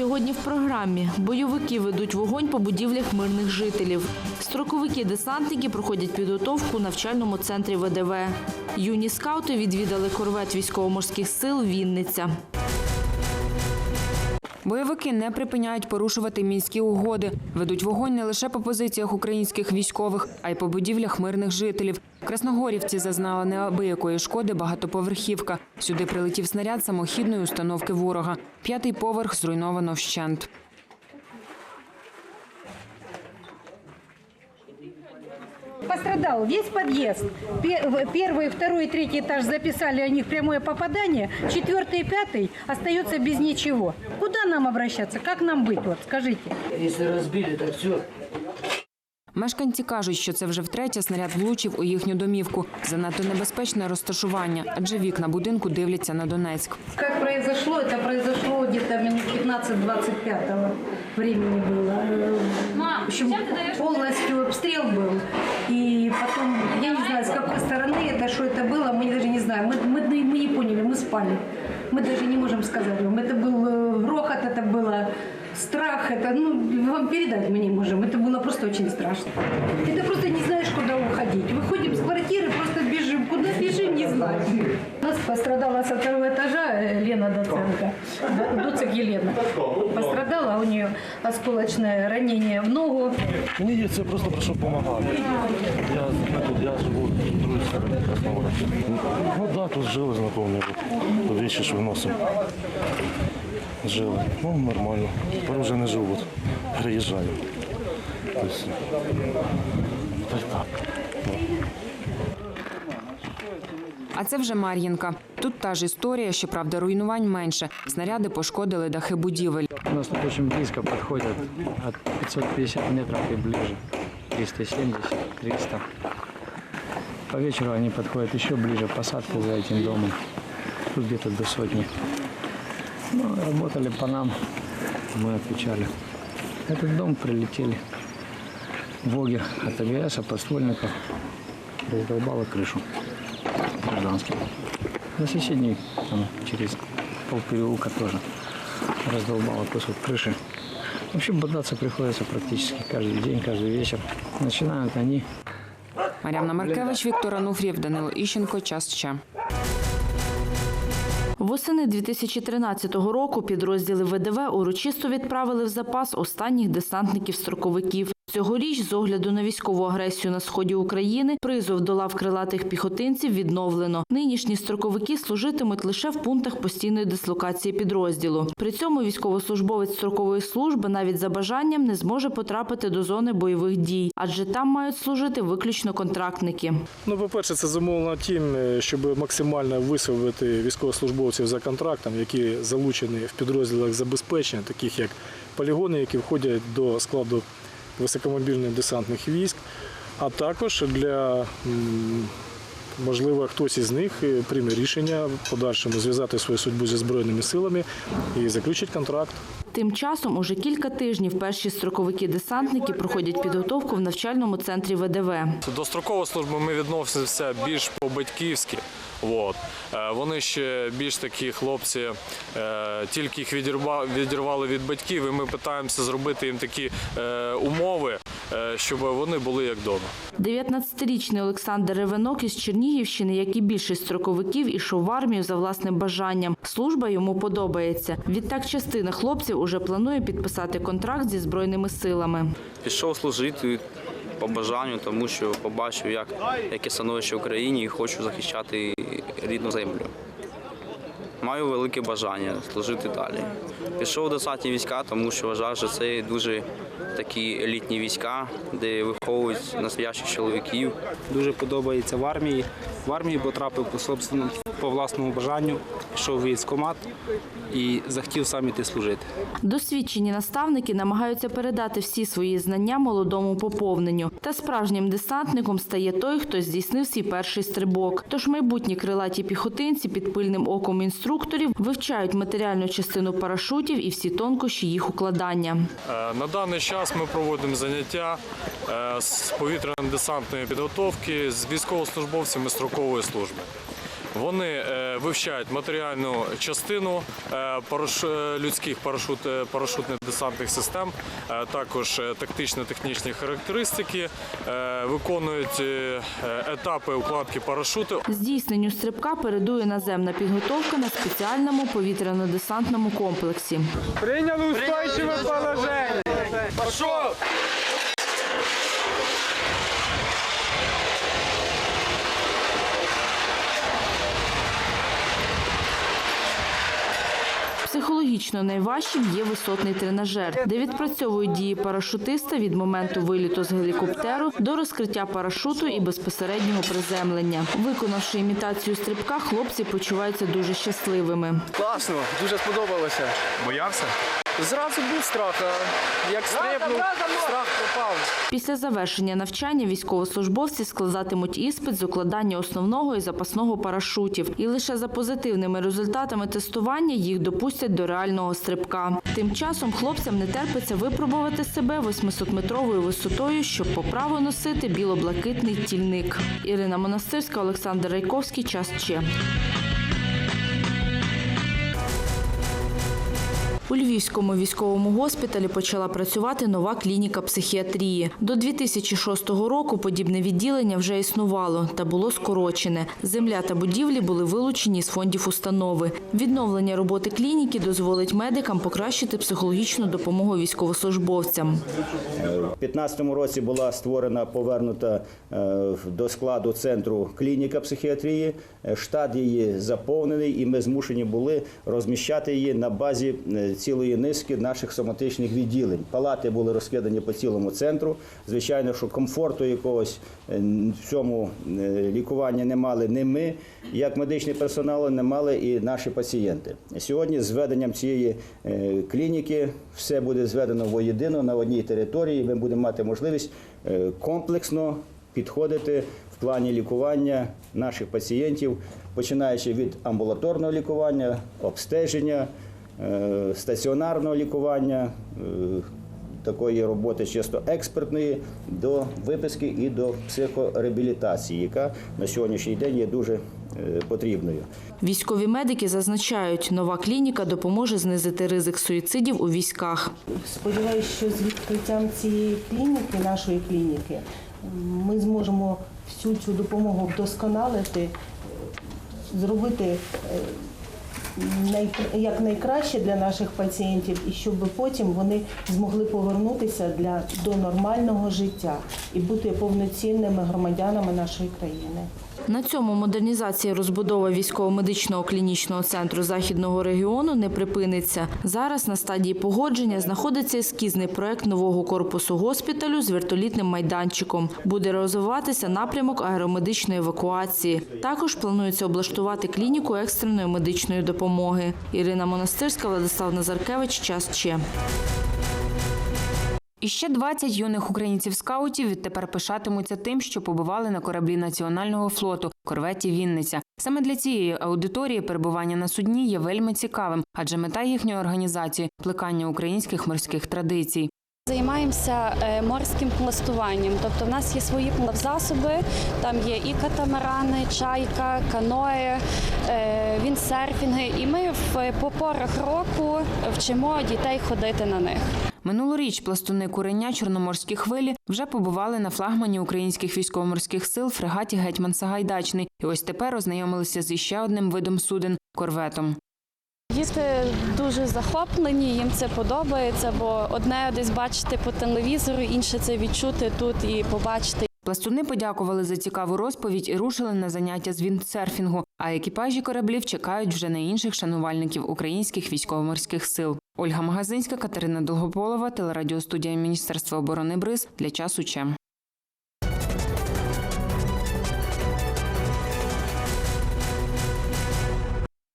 Сьогодні в програмі бойовики ведуть вогонь по будівлях мирних жителів. Строковики-десантники проходять підготовку у навчальному центрі ВДВ. Юні скаути відвідали корвет військово-морських сил Вінниця. Бойовики не припиняють порушувати мінські угоди. Ведуть вогонь не лише по позиціях українських військових, а й по будівлях мирних жителів. Красногорівці зазнали неабиякої шкоди багатоповерхівка. Сюди прилетів снаряд самохідної установки ворога. П'ятий поверх зруйновано вщент. Пострадал весь подъезд. Пе- Первый, второй и третий этаж записали о них прямое попадание. Четвертый и пятый остается без ничего. Куда нам обращаться? Как нам быть? Вот скажите. Если разбили, так все. Мешканці кажуть, що це вже втретє снаряд влучив у їхню домівку. Занадто небезпечне розташування, адже вікна будинку дивляться на Донецьк. Как произошло? Это произошло где-то минут 15-25 времени было. Э, В общем, полностью обстрел был. И потом, я не знаю, с какой стороны это, что это было, мы даже не знаем. Мы, мы, мы не поняли, мы спали. Мы даже не можем сказать вам. Это был э, грохот, это было страх, это, ну, вам передать мы не можем. Это было просто очень страшно. И ты просто не знаешь, куда уходить. Выходим с квартиры, просто бежим. Куда бежим, не знаю. У нас пострадала со второго этажа э, Лена Доценко, Доцик Елена. Пострадала, у нее осколочное ранение в ногу. Ні, це просто прийшов допомагати. Я, тут, я живу в другій стороні Красногора. Ну так, да, тут жили знайомі, то вещи ж виносимо. Жили. Ну, нормально. Тепер вже не живу, переїжджаю. Тобто, та так. А це вже Мар'їнка. Тут та ж історія, щоправда, руйнувань менше. Снаряди пошкодили дахи будівель. У нас тут очень близко подходят от 550 метров и ближе. 370, 300. По вечеру они подходят еще ближе, посадка за этим домом. Тут где-то до сотни. Ну, работали по нам, мы отвечали. Этот дом прилетели. Воги от АГС, подствольников. Раздолбало крышу. Гражданский. На соседней, там, через полпереулка тоже раздолбало кусок крыши. В общем, бодаться приходится практически каждый день, каждый вечер. Начинают они Мар'яна Маркевич, Віктор Ануфрієв, Данило Іщенко. Час ще. Восени 2013 року підрозділи ВДВ урочисто відправили в запас останніх десантників-строковиків. Цьогоріч, з огляду на військову агресію на сході України, призов до лав крилатих піхотинців відновлено. Нинішні строковики служитимуть лише в пунктах постійної дислокації підрозділу. При цьому військовослужбовець строкової служби навіть за бажанням не зможе потрапити до зони бойових дій, адже там мають служити виключно контрактники. Ну, по-перше, це замовлено тим, е, щоб максимально висвободити військовослужбовців за контрактом, які залучені в підрозділах забезпечення, таких як полігони, які входять до складу високомобільних десантних військ, а також для можливо хтось із них е, прийме рішення в подальшому зв'язати свою судьбу зі збройними силами і заключить контракт. Тим часом уже кілька тижнів перші строковики-десантники проходять підготовку в навчальному центрі ВДВ. До строкової служби ми відносимося більш по-батьківськи. От. Е, Вони ще більш такі хлопці, е, тільки їх відірва- відірвали від батьків, і ми намагаємося зробити їм такі е, умови, щоб вони були як вдома. 19-річний Олександр Ревенок із Чернігівщини, як і більшість строковиків, ішов в армію за власним бажанням. Служба йому подобається. Відтак, частина хлопців уже планує підписати контракт зі збройними силами. Пішов служити по бажанню, тому що побачив, як, яке становище в Україні і хочу захищати рідну землю. Маю велике бажання служити далі. Пішов до десантні війська, тому що вважаю, що це дуже такі елітні війська, де виховують настоящих чоловіків. дуже подобається в армії. В армію потрапив по собственному по власному бажанню, пішов в військкомат і захотів сам іти служити. Досвідчені наставники намагаються передати всі свої знання молодому поповненню. Та справжнім десантником стає той, хто здійснив свій перший стрибок. Тож майбутні крилаті піхотинці під пильним оком інструкторів вивчають матеріальну частину парашутів і всі тонкощі їх укладання. Е, На даний час ми проводимо заняття е, з повітряно-десантної підготовки з військовослужбовцями строкової служби. Вони е, вивчають матеріальну частину е, е, людських парашут, е, парашутних десантних систем, також тактично-технічні характеристики, виконують етапи укладки парашуту. Здійсненню стрибка передує наземна підготовка на спеціальному повітряно-десантному комплексі. Принял устойчивое положение. Психологічно найважчим є висотний тренажер, де відпрацьовують дії парашутиста від моменту виліту з гелікоптеру до розкриття парашуту і безпосереднього приземлення. Виконавши імітацію стрибка, хлопці почуваються дуже щасливими. Класно, дуже сподобалося. Боявся? Зразу був страх, а як стрибнув, страх пропав. Після завершення навчання військовослужбовці складатимуть іспит з укладання основного і запасного парашутів. І лише за позитивними результатами тестування їх допустять до реального стрибка. Тим часом хлопцям не терпиться випробувати себе 800-метровою висотою, щоб по праву носити біло-блакитний тільник. Ірина Монастирська, Олександр Райковський. Час Че. У Львівському військовому госпіталі почала працювати нова клініка психіатрії. До 2006 року подібне відділення вже існувало та було скорочене. Земля та будівлі були вилучені з фондів установи. Відновлення роботи клініки дозволить медикам покращити психологічну допомогу військовослужбовцям. У 2015 році була створена повернута е, до складу центру клініка психіатрії. Штат її заповнений, і ми змушені були розміщати її на базі е, цілої низки наших соматичних відділень. Палати були розкидані по цілому центру. Звичайно, що комфорту якогось е, в цьому е, лікуванні не мали не ми, як медичний персонал, не мали і наші пацієнти. Сьогодні з введенням цієї е, клініки все буде зведено воєдино на одній території. Ми будемо мати можливість комплексно підходити в плані лікування наших пацієнтів, починаючи від амбулаторного лікування, обстеження, стаціонарного лікування. е, Такої роботи чисто експертної до виписки і до психореабілітації, яка на сьогоднішній день є дуже е, потрібною. Військові медики зазначають, нова клініка допоможе знизити ризик суїцидів у військах. Сподіваюся, що з відкриттям цієї клініки, нашої клініки, ми зможемо всю цю допомогу вдосконалити, зробити е, як найкраще для наших пацієнтів, і щоб потім вони змогли повернутися для до нормального життя і бути повноцінними громадянами нашої країни. На цьому модернізація розбудова військово-медичного клінічного центру західного регіону не припиниться. Зараз на стадії погодження знаходиться ескізний проект нового корпусу госпіталю з вертолітним майданчиком. Буде розвиватися напрямок аеромедичної евакуації. Також планується облаштувати клініку екстреної медичної допомоги. Ірина Монастирська, Владислав Назаркевич. Час Че. І ще 20 юних українців-скаутів відтепер пишатимуться тим, що побували на кораблі національного флоту корветі Вінниця. Саме для цієї аудиторії перебування на судні є вельми цікавим, адже мета їхньої організації плекання українських морських традицій. Займаємося е, морським пластуванням, тобто в нас є свої плавзасоби, там є і катамарани, чайка, каної, е, віндсерфінги, і ми в по порах року вчимо дітей ходити на них. Минулоріч пластуни курення Чорноморські хвилі вже побували на флагмані українських військово-морських сил фрегаті Гетьман Сагайдачний. І ось тепер ознайомилися з іще одним видом суден корветом. Діти дуже захоплені, їм це подобається, бо одне десь бачити по телевізору, інше це відчути тут і побачити. Пластуни подякували за цікаву розповідь і рушили на заняття з віндсерфінгу. А екіпажі кораблів чекають вже на інших шанувальників українських військово-морських сил. Ольга Магазинська, Катерина Долгополова, телерадіостудія Міністерства оборони БРИЗ для часу ЧЕМ.